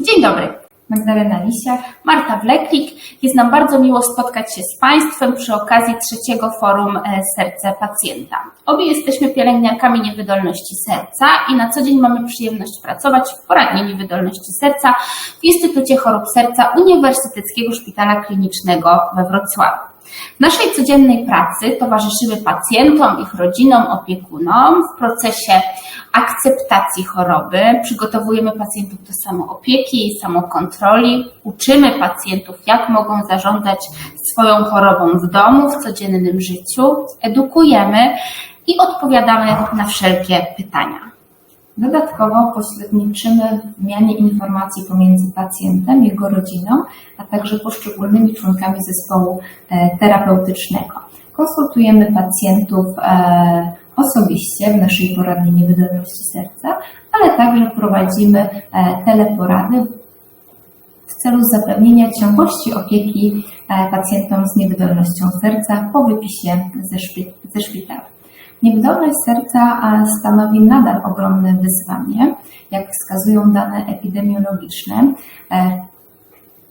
Dzień dobry. Magdalena Lisiak, Marta Wleklik. Jest nam bardzo miło spotkać się z Państwem przy okazji trzeciego forum e, Serce Pacjenta. Obie jesteśmy pielęgniarkami niewydolności serca i na co dzień mamy przyjemność pracować w poradni niewydolności serca w Instytucie Chorób Serca Uniwersyteckiego Szpitala Klinicznego we Wrocławiu. W naszej codziennej pracy towarzyszymy pacjentom, ich rodzinom, opiekunom w procesie akceptacji choroby. Przygotowujemy pacjentów do samoopieki i samokontroli. Uczymy pacjentów, jak mogą zarządzać swoją chorobą w domu, w codziennym życiu. Edukujemy i odpowiadamy na wszelkie pytania. Dodatkowo pośredniczymy w wymianie informacji pomiędzy pacjentem, jego rodziną, a także poszczególnymi członkami zespołu e, terapeutycznego. Konsultujemy pacjentów e, osobiście w naszej poradni niewydolności serca, ale także prowadzimy e, teleporady w celu zapewnienia ciągłości opieki pacjentom z niewydolnością serca po wypisie ze, szpi ze szpitala. Niewydolność serca stanowi nadal ogromne wyzwanie, jak wskazują dane epidemiologiczne. E,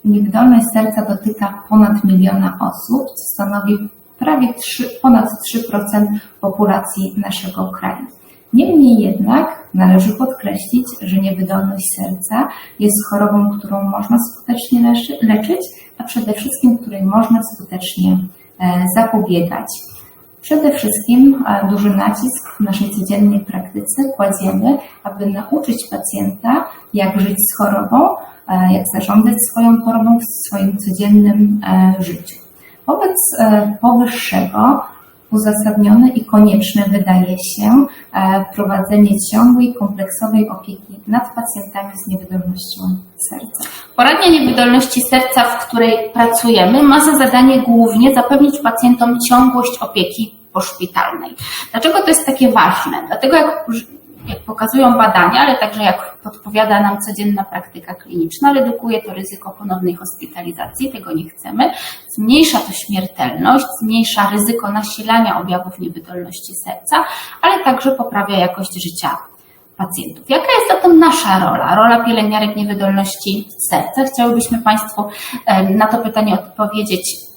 niewydolność serca dotyka ponad miliona osób, co stanowi prawie 3, ponad 3% populacji naszego kraju. Niemniej jednak należy podkreślić, że niewydolność serca jest chorobą, którą można skutecznie leczyć, a przede wszystkim której można skutecznie e, zapobiegać. Przede wszystkim e, duży nacisk w naszej codziennej praktyce kładziemy, aby nauczyć pacjenta, jak żyć z chorobą, e, jak zarządzać swoją chorobą w swoim codziennym e, życiu. Wobec powyższego uzasadnione i konieczne wydaje się prowadzenie ciągłej, kompleksowej opieki nad pacjentami z niewydolnością serca. Poradnia niewydolności serca, w której pracujemy, ma za zadanie głównie zapewnić pacjentom ciągłość opieki poszpitalnej. Dlaczego to jest takie ważne? Dlatego jak, jak pokazują badania, ale także jak podpowiada nam codzienna praktyka kliniczna, redukuje to ryzyko ponownej hospitalizacji, tego nie chcemy, zmniejsza to śmiertelność, zmniejsza ryzyko nasilania objawów niewydolności serca, ale także poprawia jakość życia pacjentów. Jaka jest zatem nasza rola, rola pielęgniarek niewydolności serca? Chciałybyśmy Państwu na to pytanie odpowiedzieć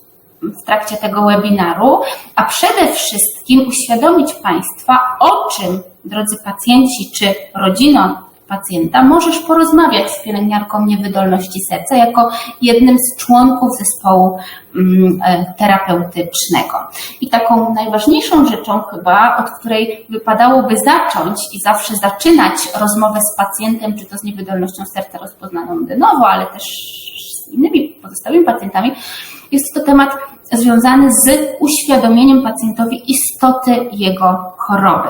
w trakcie tego webinaru, a przede wszystkim uświadomić Państwa, o czym, drodzy pacjenci czy rodziną pacjenta, możesz porozmawiać z pielęgniarką niewydolności serca jako jednym z członków zespołu mm, e, terapeutycznego. I taką najważniejszą rzeczą chyba, od której wypadałoby zacząć i zawsze zaczynać rozmowę z pacjentem, czy to z niewydolnością serca rozpoznaną de novo, ale też z innymi pozostałymi pacjentami, jest to temat związany z uświadomieniem pacjentowi istoty jego choroby.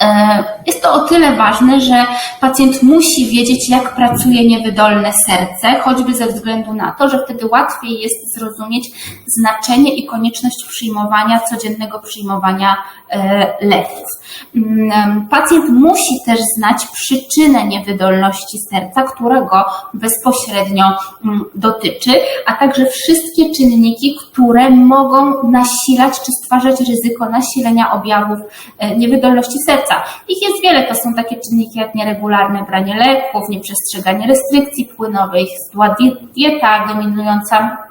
E, jest to o tyle ważne, że pacjent musi wiedzieć, jak pracuje niewydolne serce, choćby ze względu na to, że wtedy łatwiej jest zrozumieć znaczenie i konieczność przyjmowania, codziennego przyjmowania e, leków. Mm, pacjent musi też znać przyczynę niewydolności serca, która go bezpośrednio mm, dotyczy, a także wszystkie czynniki, które mogą nasilać czy stwarzać ryzyko nasilenia objawów e, niewydolności serca. Ich jest wiele, to są takie czynniki jak nieregularne branie leków, nieprzestrzeganie restrykcji płynowych, zła dieta dominująca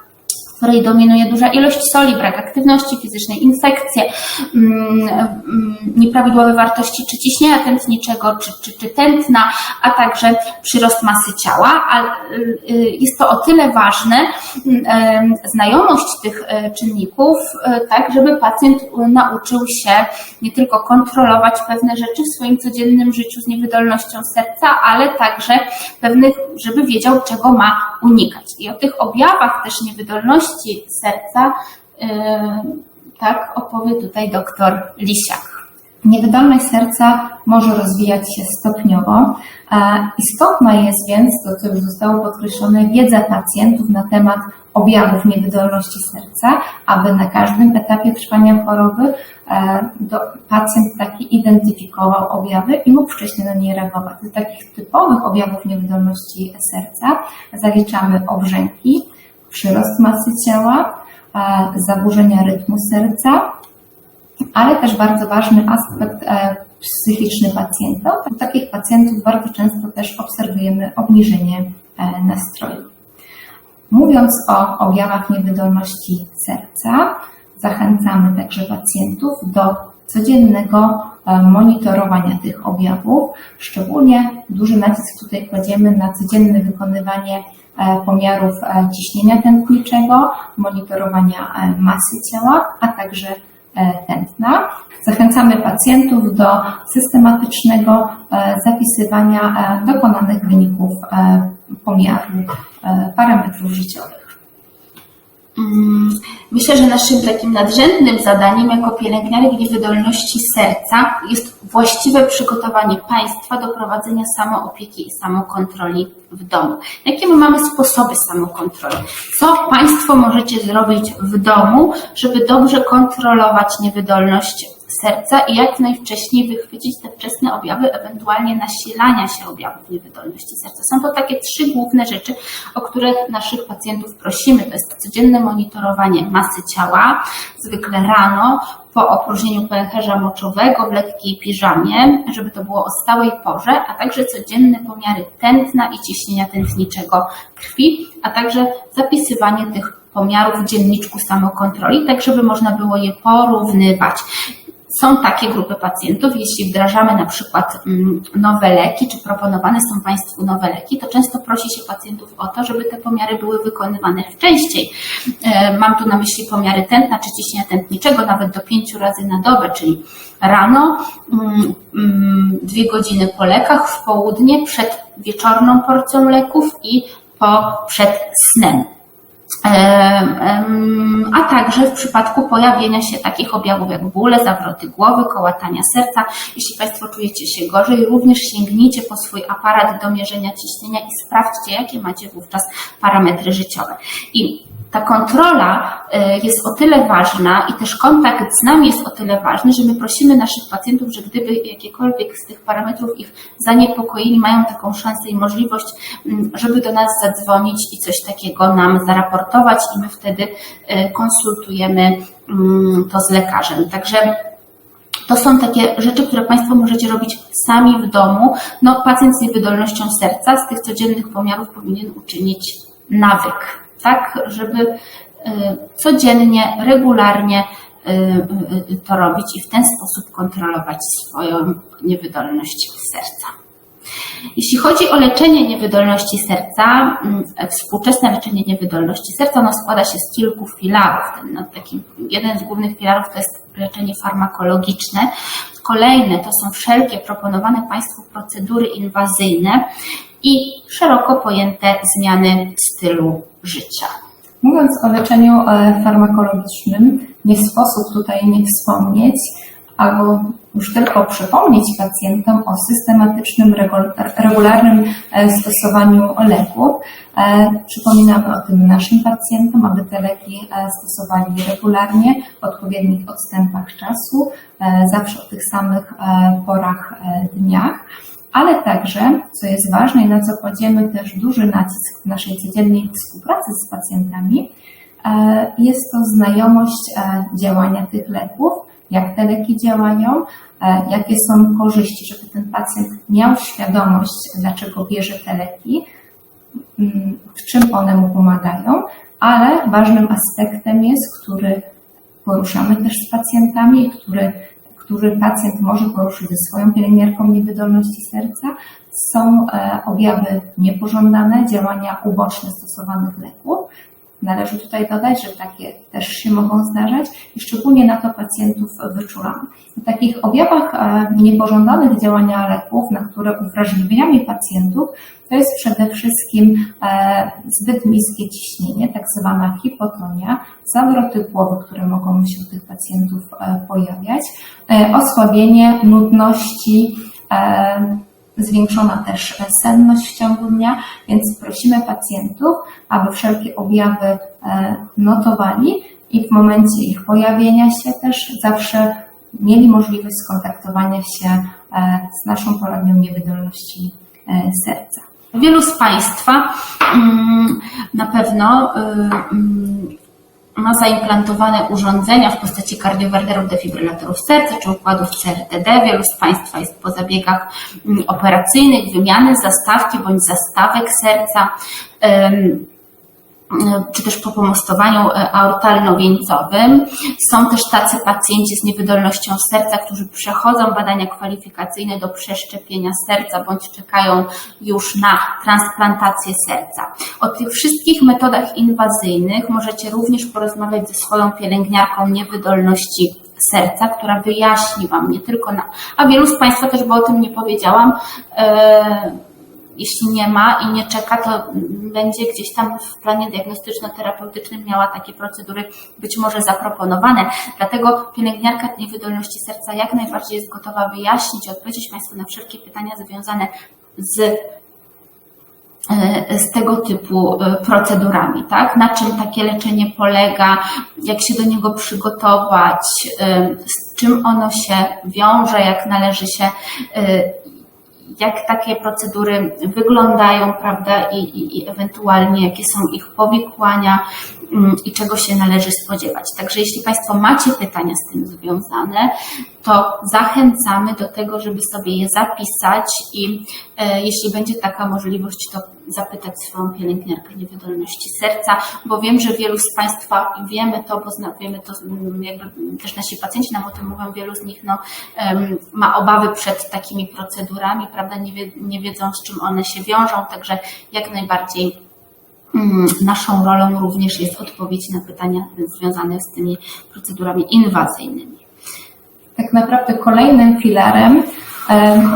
której dominuje duża ilość soli, brak aktywności fizycznej, infekcje, mm, mm, nieprawidłowe wartości czy ciśnienia tętniczego, czy, czy, czy tętna, a także przyrost masy ciała. A y, jest to o tyle ważne, mm, znajomość tych e, czynników, e, tak, żeby pacjent nauczył się nie tylko kontrolować pewne rzeczy w swoim codziennym życiu z niewydolnością serca, ale także pewnych, żeby wiedział, czego ma unikać. I o tych objawach też niewydolności serca, y, tak opowie tutaj doktor Lisiak. Niewydolność serca może rozwijać się stopniowo. Istotna jest więc, to co już zostało podkreślone, wiedza pacjentów na temat objawów niewydolności serca, aby na każdym etapie trwania choroby e, pacjent taki identyfikował objawy i mógł wcześniej na nie reagować. Do takich typowych objawów niewydolności serca zaliczamy obrzęki, przyrost masy ciała, zaburzenia rytmu serca, ale też bardzo ważny aspekt e, psychiczny pacjenta. U takich pacjentów bardzo często też obserwujemy obniżenie e, nastroju. Mówiąc o objawach niewydolności serca, zachęcamy także pacjentów do codziennego e, monitorowania tych objawów. Szczególnie duży nacisk tutaj kładziemy na codzienne wykonywanie e, pomiarów e, ciśnienia tętniczego, monitorowania masy ciała, a także tętna. Zachęcamy pacjentów do systematycznego zapisywania dokonanych wyników pomiaru parametrów życiowych. Mm, Myślę, że naszym takim nadrzędnym zadaniem jako pielęgniarek niewydolności serca jest właściwe przygotowanie państwa do prowadzenia samoopieki i samokontroli w domu. Jakie my mamy sposoby samokontroli? Co Państwo możecie zrobić w domu, żeby dobrze kontrolować niewydolność serca i jak najwcześniej wychwycić te wczesne objawy, ewentualnie nasilania się objawów niewydolności serca. Są to takie trzy główne rzeczy, o które naszych pacjentów prosimy. To jest codzienne monitorowanie masy ciała, zwykle rano, po opróżnieniu pęcherza moczowego w lekkiej piżamie, żeby to było o stałej porze, a także codzienne pomiary tętna i ciśnienia tętniczego krwi, a także zapisywanie tych pomiarów w dzienniczku samokontroli, tak żeby można było je porównywać. Są takie grupy pacjentów, jeśli wdrażamy na przykład mm, nowe leki, czy proponowane są Państwu nowe leki, to często prosi się pacjentów o to, żeby te pomiary były wykonywane częściej. E, mam tu na myśli pomiary tętna czy ciśnienia tętniczego, nawet do pięciu razy na dobę, czyli rano, mm, mm, dwie godziny po lekach, w południe, przed wieczorną porcją leków i po, przed snem a także w przypadku pojawienia się takich objawów jak bóle, zawroty głowy, kołatania serca. Jeśli Państwo czujecie się gorzej, również sięgnijcie po swój aparat do mierzenia ciśnienia i sprawdźcie, jakie macie wówczas parametry życiowe. I ta kontrola y, jest o tyle ważna i też kontakt z nami jest o tyle ważny, że my prosimy naszych pacjentów, że gdyby jakiekolwiek z tych parametrów ich zaniepokoili, mają taką szansę i możliwość, mm, żeby do nas zadzwonić i coś takiego nam zaraportować i my wtedy y, konsultujemy mm, to z lekarzem. Także to są takie rzeczy, które Państwo możecie robić sami w domu. No, pacjent z niewydolnością serca z tych codziennych pomiarów powinien uczynić nawyk tak, żeby y, codziennie, regularnie y, y, to robić i w ten sposób kontrolować swoją niewydolność serca. Jeśli chodzi o leczenie niewydolności serca, mm, współczesne leczenie niewydolności serca, ono składa się z kilku filarów. Ten, no, taki, jeden z głównych filarów to jest leczenie farmakologiczne. Kolejne to są wszelkie proponowane Państwu procedury inwazyjne i szeroko pojęte zmiany stylu życia. Mówiąc o leczeniu e, farmakologicznym, nie sposób tutaj nie wspomnieć albo już tylko przypomnieć pacjentom o systematycznym, regularnym e, stosowaniu leków. E, przypominamy o tym naszym pacjentom, aby te leki stosowali regularnie, w odpowiednich odstępach czasu, zawsze o tych samych porach dniach ale także, co jest ważne i na co kładziemy też duży nacisk w naszej codziennej współpracy z pacjentami, e, jest to znajomość e, działania tych leków, jak te leki działają, e, jakie są korzyści, żeby ten pacjent miał świadomość, dlaczego bierze te leki, mm, w czym one mu pomagają, ale ważnym aspektem jest, który poruszamy też z pacjentami, który który pacjent może poruszyć ze swoją pielęgniarką niewydolności serca, są e, objawy niepożądane, działania uboczne stosowanych leków. Należy tutaj dodać, że takie też się mogą zdarzać i szczególnie na to pacjentów wyczulamy. W takich objawach e, niepożądanych działania leków, na które uwrażliwiamy pacjentów, to jest przede wszystkim e, zbyt niskie ciśnienie, tak zwana hipotonia, zawroty głowy, które mogą się u tych pacjentów e, pojawiać, osłabienie, nudności, zwiększona też senność w ciągu dnia, więc prosimy pacjentów, aby wszelkie objawy e, notowali i w momencie ich pojawienia się też zawsze mieli możliwość skontaktowania się e, z naszą poradnią niewydolności e, serca. Wielu z Państwa mm, na pewno mm, ma zaimplantowane urządzenia w postaci kardiowerterów, defibrylatorów serca czy układów CRTD. Wielu z Państwa jest po zabiegach mm, operacyjnych, wymiany zastawki bądź zastawek serca. Czy też po pomostowaniu e, aortalno-wieńcowym. Są też tacy pacjenci z niewydolnością serca, którzy przechodzą badania kwalifikacyjne do przeszczepienia serca bądź czekają już na transplantację serca. O tych wszystkich metodach inwazyjnych możecie również porozmawiać ze swoją pielęgniarką niewydolności serca, która wyjaśni Wam nie tylko na, a wielu z Państwa też, bo o tym nie powiedziałam, yy, jeśli nie ma i nie czeka, to będzie gdzieś tam w planie diagnostyczno-terapeutycznym miała takie procedury być może zaproponowane. Dlatego pielęgniarka niewydolności serca jak najbardziej jest gotowa wyjaśnić i odpowiedzieć Państwu na wszelkie pytania związane z e, z tego typu e, procedurami, tak? Na czym takie leczenie polega, jak się do niego przygotować, e, z czym ono się wiąże, jak należy się jak takie procedury wyglądają, prawda, i, i, i ewentualnie jakie są ich powikłania mm, i czego się należy spodziewać. Także jeśli Państwo macie pytania z tym związane, to zachęcamy do tego, żeby sobie je zapisać i e, jeśli będzie taka możliwość, to zapytać swoją pielęgniarkę niewydolności serca, bo wiem, że wielu z Państwa wiemy to, bo zna, wiemy to, mm, jakby też nasi pacjenci nam o tym mówią, wielu z nich no, ma obawy przed takimi procedurami, prawda, nie, wie, nie wiedzą z czym one się wiążą, także jak najbardziej mm, Naszą rolą również jest odpowiedź na pytania związane z tymi procedurami inwazyjnymi. Tak naprawdę kolejnym filarem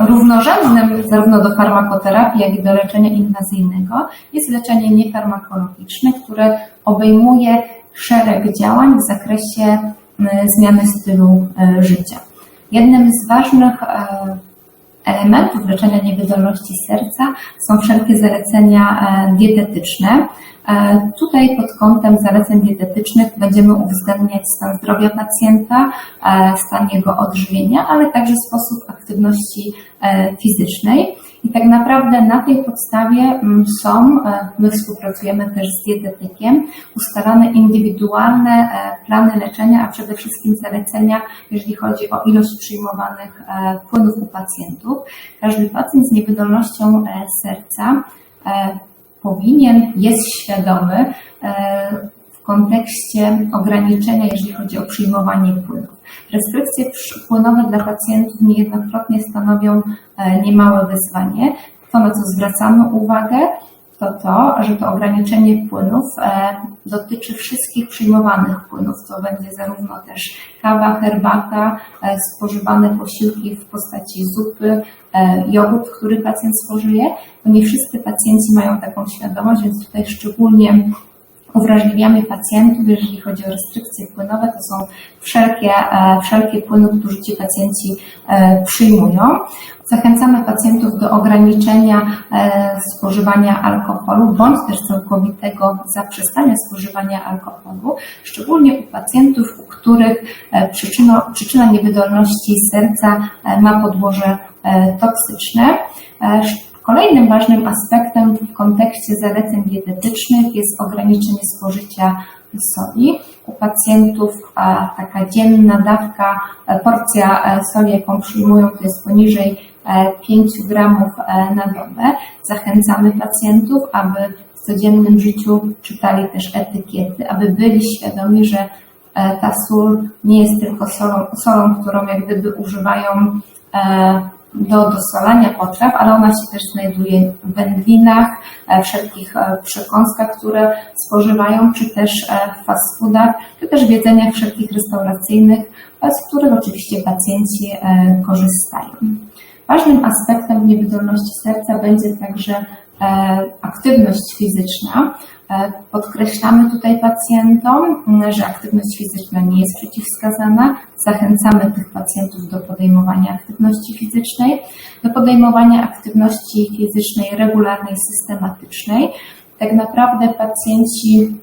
równorzędnym zarówno do farmakoterapii, jak i do leczenia inwazyjnego jest leczenie niefarmakologiczne, które obejmuje szereg działań w zakresie zmiany stylu e, życia. Jednym z ważnych e, elementów leczenia niewydolności serca są wszelkie zalecenia e, dietetyczne. E, Tutaj pod kątem zaleceń dietetycznych będziemy uwzględniać stan zdrowia pacjenta, e, stan jego odżywienia, ale także sposób aktywności fizycznej. I tak naprawdę na tej podstawie mm, są, e, my współpracujemy też z dietetykiem, ustalane indywidualne e, plany leczenia, a przede wszystkim zalecenia, jeżeli chodzi o ilość przyjmowanych e, płynów u pacjentów. Każdy pacjent z niewydolnością e, serca e, powinien, jest świadomy e, w kontekście ograniczenia, jeżeli chodzi o przyjmowanie płynów. Restrykcje płynowe dla pacjentów niejednokrotnie stanowią e, niemałe wyzwanie. To, na co zwracamy uwagę, to to, że to ograniczenie płynów e, dotyczy wszystkich przyjmowanych płynów. To będzie zarówno też kawa, herbata, e, spożywane posiłki w postaci zupy, jogurt, który pacjent spożyje. Bo nie wszyscy pacjenci mają taką świadomość, więc tutaj szczególnie uwrażliwiamy pacjentów, jeżeli chodzi o restrykcje płynowe, to są wszelkie, e, wszelkie płyny, które ci pacjenci e, przyjmują. Zachęcamy pacjentów do ograniczenia e, spożywania alkoholu bądź też całkowitego zaprzestania spożywania alkoholu, szczególnie u pacjentów, u których przyczyna niewydolności serca ma podłoże toksyczne. Kolejnym ważnym aspektem w kontekście zaleceń dietetycznych jest ograniczenie spożycia soli. U pacjentów taka dzienna dawka, e, porcja e, soli, jaką przyjmują, to jest poniżej e, 5 gramów e, na dobę. Zachęcamy pacjentów, aby w codziennym życiu czytali też etykiety, aby byli świadomi, że ta sól nie jest tylko solą, solą którą jak gdyby używają do dosolania potraw, ale ona się też znajduje w wędlinach, e, wszelkich e, przekąskach, które spożywają, czy też e, w fast foodach, czy też w jedzeniach wszelkich restauracyjnych, z których oczywiście pacjenci korzystają. Ważnym aspektem niewydolności serca będzie także aktywność fizyczna. E, Podkreślamy tutaj pacjentom, m, że aktywność fizyczna nie jest przeciwwskazana. Zachęcamy tych pacjentów do podejmowania aktywności fizycznej, do podejmowania aktywności fizycznej regularnej, systematycznej. Tak naprawdę pacjenci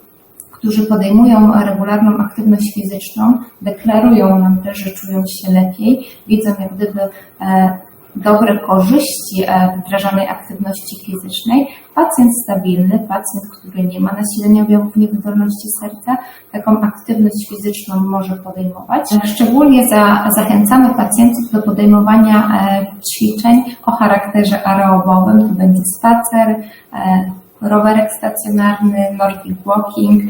którzy podejmują regularną aktywność fizyczną, deklarują nam też, że czują się lepiej, widzą jak gdyby e, dobre korzyści e, wdrażanej aktywności fizycznej, pacjent stabilny, pacjent, który nie ma nasilenia objawów niewydolności serca, taką aktywność fizyczną może podejmować. Szczególnie za, zachęcamy pacjentów do podejmowania e, ćwiczeń o charakterze aerobowym, to będzie spacer, e, rowerek stacjonarny, nordic walking,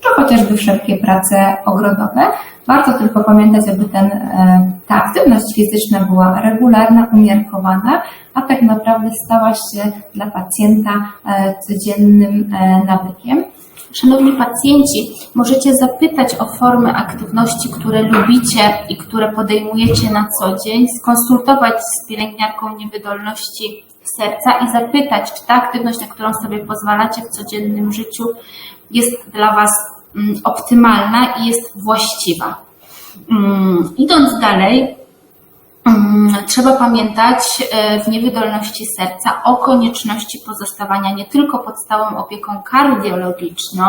czy chociażby wszelkie prace ogrodowe. Warto tylko pamiętać, aby ten, e, ta aktywność fizyczna była regularna, umiarkowana, a tak naprawdę stała się dla pacjenta e, codziennym e, nawykiem. Szanowni pacjenci, możecie zapytać o formy aktywności, które lubicie i które podejmujecie na co dzień, skonsultować z pielęgniarką niewydolności serca i zapytać, czy ta aktywność, na którą sobie pozwalacie w codziennym życiu, jest dla Was mm, optymalna i jest właściwa. Mm, Idąc dalej, Trzeba pamiętać e, w niewydolności serca o konieczności pozostawania nie tylko pod stałą opieką kardiologiczną,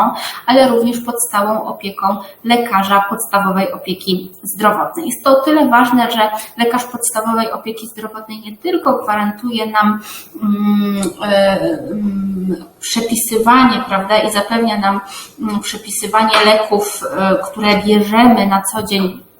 ale również pod stałą opieką lekarza podstawowej opieki zdrowotnej. Jest to o tyle ważne, że lekarz podstawowej opieki zdrowotnej nie tylko gwarantuje nam mm, e, mm, przepisywanie, prawda, i zapewnia nam mm, przepisywanie leków, e, które bierzemy na co dzień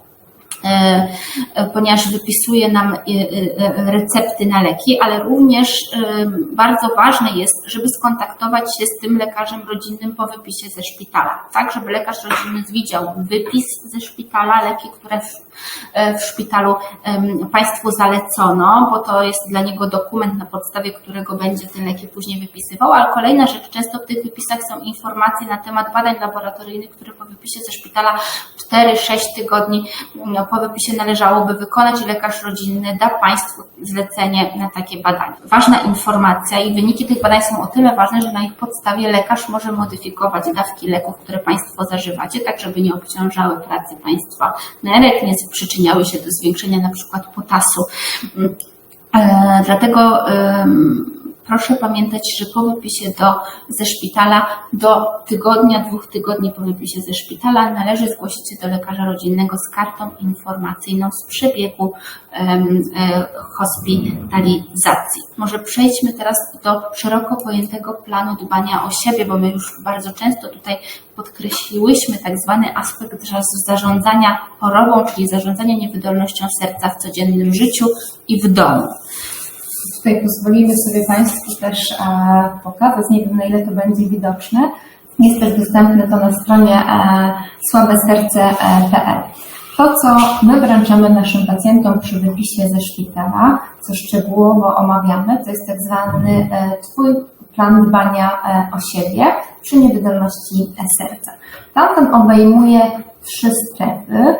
ponieważ wypisuje nam e, e, recepty na leki, ale również e, bardzo ważne jest, żeby skontaktować się z tym lekarzem rodzinnym po wypisie ze szpitala, tak, żeby lekarz rodzinny widział wypis ze szpitala, leki, które w, e, w szpitalu Państwu zalecono, bo to jest dla niego dokument, na podstawie którego będzie te leki później wypisywał, ale kolejna rzecz, często w tych wypisach są informacje na temat badań laboratoryjnych, które po wypisie ze szpitala 4-6 tygodni mm, po wypisie należałoby wykonać i lekarz rodzinny da Państwu zlecenie na takie badania. Ważna informacja i wyniki tych badań są o tyle ważne, że na ich podstawie lekarz może modyfikować dawki leków, które Państwo zażywacie, tak żeby nie obciążały pracy Państwa nerek, nie przyczyniały się do zwiększenia na przykład potasu. E, Dlatego proszę pamiętać, że po wypisie do, ze szpitala do tygodnia, dwóch tygodni po wypisie ze szpitala należy zgłosić się do lekarza rodzinnego z kartą informacyjną z przebiegu em, e, hospitalizacji. Może przejdźmy teraz do szeroko pojętego planu dbania o siebie, bo my już bardzo często tutaj podkreśliłyśmy tak zwany aspekt za- zarządzania chorobą, czyli zarządzania niewydolnością serca w codziennym życiu i w domu. Tutaj pozwolimy sobie Państwu też e, pokazać, nie wiem na ile to będzie widoczne. Jest też dostępne to na stronie e, słabeserce.pl. To, co my wręczamy naszym pacjentom przy wypisie ze szpitala, co szczegółowo omawiamy, to jest tak zwany e, Twój plan dbania o siebie przy niewydolności serca. Plan ten obejmuje trzy strefy,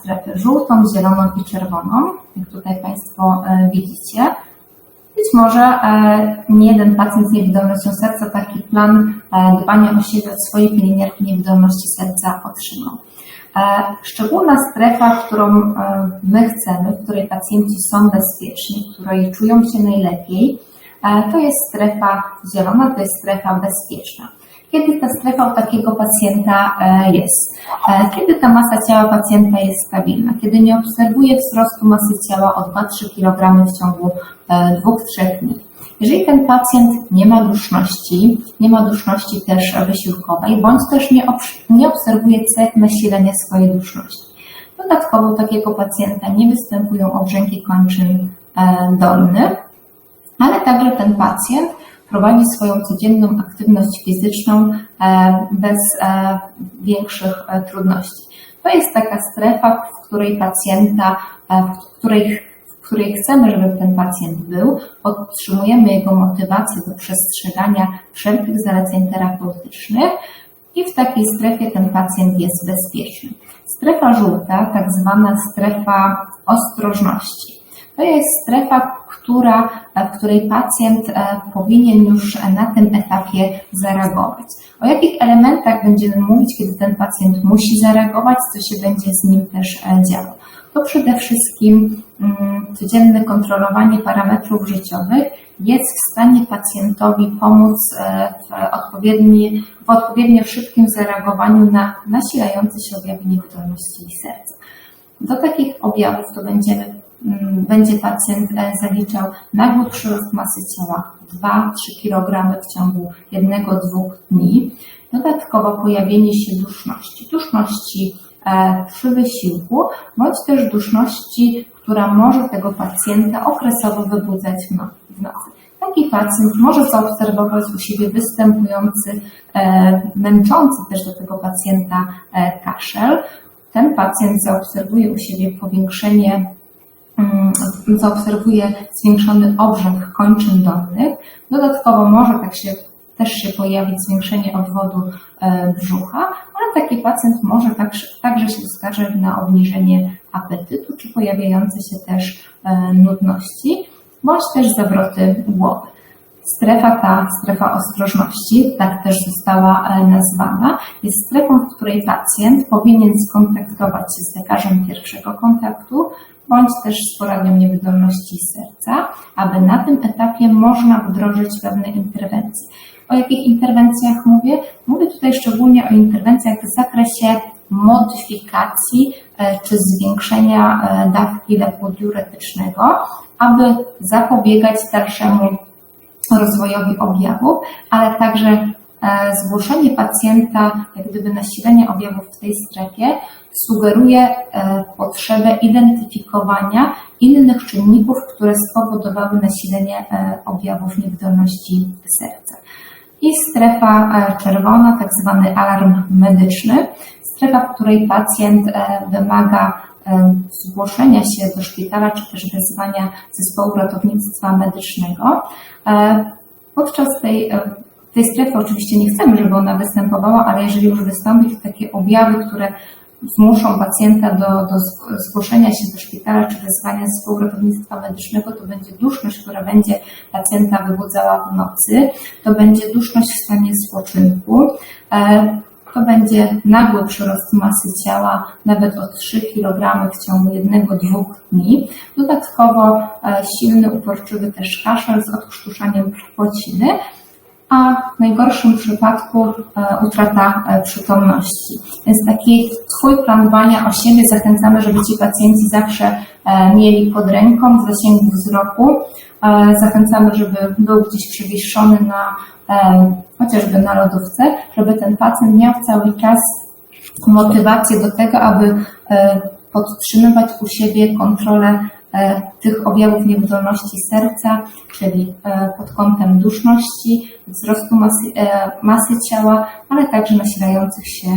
strefę żółtą, zieloną i czerwoną, jak tutaj Państwo widzicie. Być może e, nie jeden pacjent z niewydolnością serca taki plan e, dbania o siebie od swojej pielęgniarki niewydolności serca otrzymał. E, Szczególna strefa, którą my chcemy, w której pacjenci są bezpieczni, w której czują się najlepiej, to jest strefa zielona, to jest strefa bezpieczna. Kiedy ta strefa u takiego pacjenta e, jest? E, Kiedy ta masa ciała pacjenta jest stabilna, kiedy nie obserwuje wzrostu masy ciała o 2-3 kg w ciągu 2-3 dni. Jeżeli ten pacjent nie ma duszności, nie ma duszności też wysiłkowej, bądź też nie, nie obserwuje cech nasilenia swojej duszności. Dodatkowo takiego pacjenta nie występują obrzęki kończyn e, dolnych, ale także ten pacjent prowadzi swoją codzienną aktywność fizyczną e, bez e, większych e, trudności. To jest taka strefa, w której pacjenta, w której, której chcemy, żeby ten pacjent był, podtrzymujemy jego motywację do przestrzegania wszelkich zaleceń terapeutycznych i w takiej strefie ten pacjent jest bezpieczny. Strefa żółta, tak zwana strefa ostrożności. To jest strefa, która, w której pacjent e, powinien już na tym etapie zareagować. O jakich elementach będziemy mówić, kiedy ten pacjent musi zareagować, co się będzie z nim też e, działo? To przede wszystkim mm, codzienne kontrolowanie parametrów życiowych jest w stanie pacjentowi pomóc e, w, odpowiedni, w odpowiednio szybkim zareagowaniu na nasilające się objawy niewydolności serca. Do takich objawów to będziemy, mm, będzie pacjent zaliczał nagły przyrost masy ciała 2-3 kg w ciągu 1-2 dni. Dodatkowo pojawienie się duszności. Duszności e, przy wysiłku, bądź też duszności, która może tego pacjenta okresowo wybudzać w w nocy. Taki pacjent może zaobserwować u siebie występujący, e, męczący też do tego pacjenta e, kaszel. Ten pacjent zaobserwuje u siebie powiększenie, mm, zaobserwuje zwiększony obrzęk kończyn dolnych. Dodatkowo może tak się, też się pojawić zwiększenie obwodu e, brzucha, ale taki pacjent może także, także się skarżyć na obniżenie apetytu, czy pojawiające się też e, nudności, bądź też zawroty głowy. Strefa ta, strefa ostrożności, tak też została e, nazwana, jest strefą, w której pacjent powinien skontaktować się z lekarzem pierwszego kontaktu, bądź też z poradnią niewydolności serca, aby na tym etapie można wdrożyć pewne interwencje. O jakich interwencjach mówię? Mówię tutaj szczególnie o interwencjach w zakresie modyfikacji e, czy zwiększenia e, dawki leku diuretycznego, aby zapobiegać dalszemu rozwojowi objawów, ale także e, zgłoszenie pacjenta, jak gdyby nasilenie objawów w tej strefie, sugeruje e, potrzebę identyfikowania innych czynników, które spowodowały nasilenie e, objawów niewydolności serca. I strefa czerwona, tak zwany alarm medyczny, strefa, w której pacjent wymaga zgłoszenia się do szpitala, czy też wezwania zespołu ratownictwa medycznego. E, Podczas tej, e, tej strefy oczywiście nie chcemy, żeby ona występowała, ale jeżeli już wystąpi, to takie objawy, które zmuszą pacjenta do, do zg- zgłoszenia się do szpitala czy wezwania zespołu ratownictwa medycznego, to będzie duszność, która będzie pacjenta wybudzała w nocy, to będzie duszność w stanie spoczynku, e, to będzie nagły przyrost masy ciała, nawet o 3 kg w ciągu 1-2 dni. Dodatkowo e, silny, uporczywy też kaszel z odkrztuszaniem płciny, a w najgorszym przypadku e, utrata e, przytomności. Więc taki Twój plan dbania o siebie zachęcamy, żeby Ci pacjenci zawsze e, mieli pod ręką w zasięgu wzroku. Zachęcamy, żeby był gdzieś przewieszony na chociażby na lodówce, żeby ten pacjent miał cały czas motywację do tego, aby podtrzymywać u siebie kontrolę tych objawów niewydolności serca, czyli e, pod kątem duszności, wzrostu masy, e, masy ciała, ale także nasilających się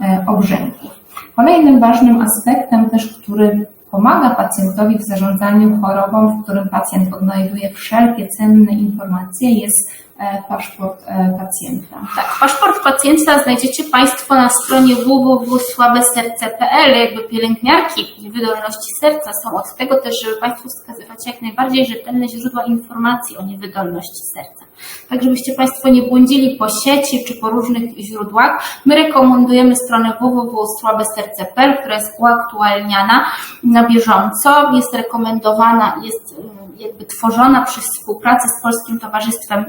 e, obrzęków. Kolejnym ważnym aspektem też, który pomaga pacjentowi w zarządzaniu chorobą, w którym pacjent odnajduje wszelkie cenne informacje, jest e, paszport e, pacjenta. Tak, paszport pacjenta znajdziecie Państwo na stronie www.słabeserce.pl. Jakby pielęgniarki wydolności serca są od tego też, żeby Państwu wskazywać jak najbardziej rzetelne źródła informacji o niewydolności serca. Tak, żebyście Państwo nie błądzili po sieci czy po różnych źródłach, my rekomendujemy stronę www.słabeserce.pl, która jest uaktualniana na bieżąco, jest rekomendowana, jest y, jakby tworzona przy współpracy z Polskim Towarzystwem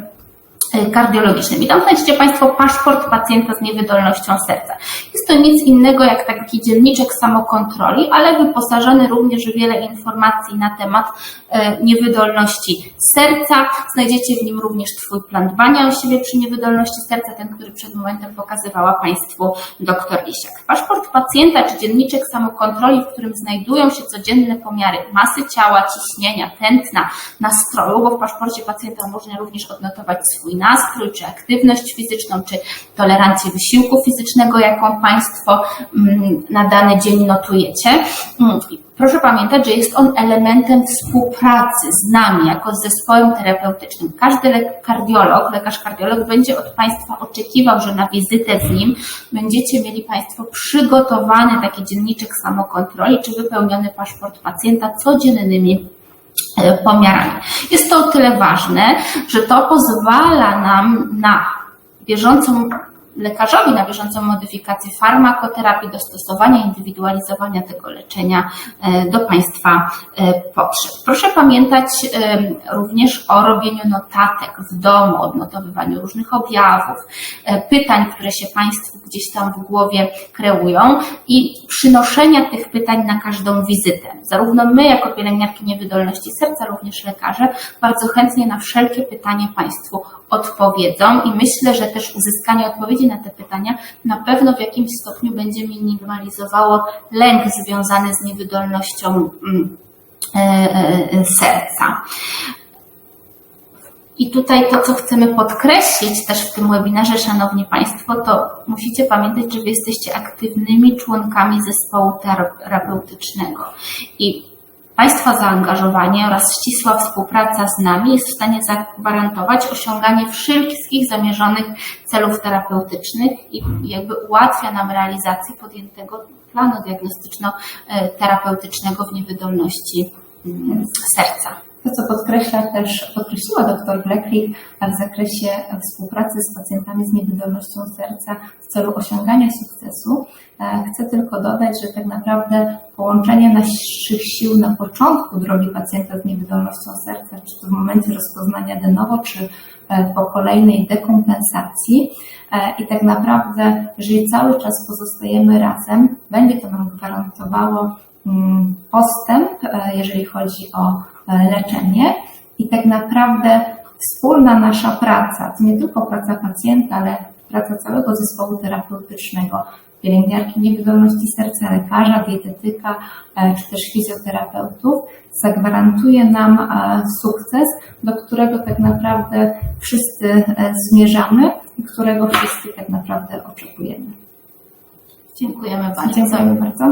kardiologicznym. I tam znajdziecie Państwo paszport pacjenta z niewydolnością serca. Jest to nic innego jak taki dzienniczek samokontroli, ale wyposażony również w wiele informacji na temat e, niewydolności serca. Znajdziecie w nim również Twój plan dbania o siebie przy niewydolności serca, ten, który przed momentem pokazywała Państwu dr Lisiak. Paszport pacjenta czy dzienniczek samokontroli, w którym znajdują się codzienne pomiary masy ciała, ciśnienia, tętna, nastroju, bo w paszporcie pacjenta można również odnotować swój nastrój, czy aktywność fizyczną, czy tolerancję wysiłku fizycznego, jaką Państwo mm, na dany dzień notujecie. Mm, Proszę pamiętać, że jest on elementem współpracy z nami, jako z zespołem terapeutycznym. Każdy kardiolog, lekarz kardiolog będzie od Państwa oczekiwał, że na wizytę z nim będziecie mieli Państwo przygotowany taki dzienniczek samokontroli, czy wypełniony paszport pacjenta codziennymi pomiarami. Jest to o tyle ważne, że to pozwala nam na bieżącą lekarzowi na bieżącą modyfikację farmakoterapii, dostosowania, indywidualizowania tego leczenia e, do Państwa e, potrzeb. Proszę pamiętać e, również o robieniu notatek w domu, odnotowywaniu różnych objawów, e, pytań, które się Państwu gdzieś tam w głowie kreują i przynoszenia tych pytań na każdą wizytę. Zarówno my, jako pielęgniarki niewydolności serca, również lekarze, bardzo chętnie na wszelkie pytania Państwu odpowiedzą i myślę, że też uzyskanie odpowiedzi na te pytania na pewno w jakimś stopniu będzie minimalizowało lęk związany z niewydolnością mm, e, e, serca. I tutaj to, co chcemy podkreślić też w tym webinarze, Szanowni Państwo, to musicie pamiętać, że Wy jesteście aktywnymi członkami zespołu terapeutycznego. I Państwa zaangażowanie oraz ścisła współpraca z nami jest w stanie zagwarantować osiąganie wszystkich zamierzonych celów terapeutycznych i jakby ułatwia nam realizację podjętego planu diagnostyczno-terapeutycznego w niewydolności mm, serca. To, co podkreśla też, podkreśliła dr Blacklick w zakresie współpracy z pacjentami z niewydolnością serca w celu osiągania sukcesu, e, chcę tylko dodać, że tak naprawdę połączenie naszych sił na początku drogi pacjenta z niewydolnością serca, czy to w momencie rozpoznania de novo, czy e, po kolejnej dekompensacji e, i tak naprawdę, jeżeli cały czas pozostajemy razem, będzie to nam gwarantowało mm, postęp, jeżeli chodzi o leczenie i tak naprawdę wspólna nasza praca, to nie tylko praca pacjenta, ale praca całego zespołu terapeutycznego, pielęgniarki niewydolności serca, lekarza, dietetyka e, czy też fizjoterapeutów zagwarantuje nam e, sukces, do którego tak naprawdę wszyscy e, zmierzamy i którego wszyscy tak naprawdę oczekujemy. Dziękujemy bardzo. Dziękujemy bardzo.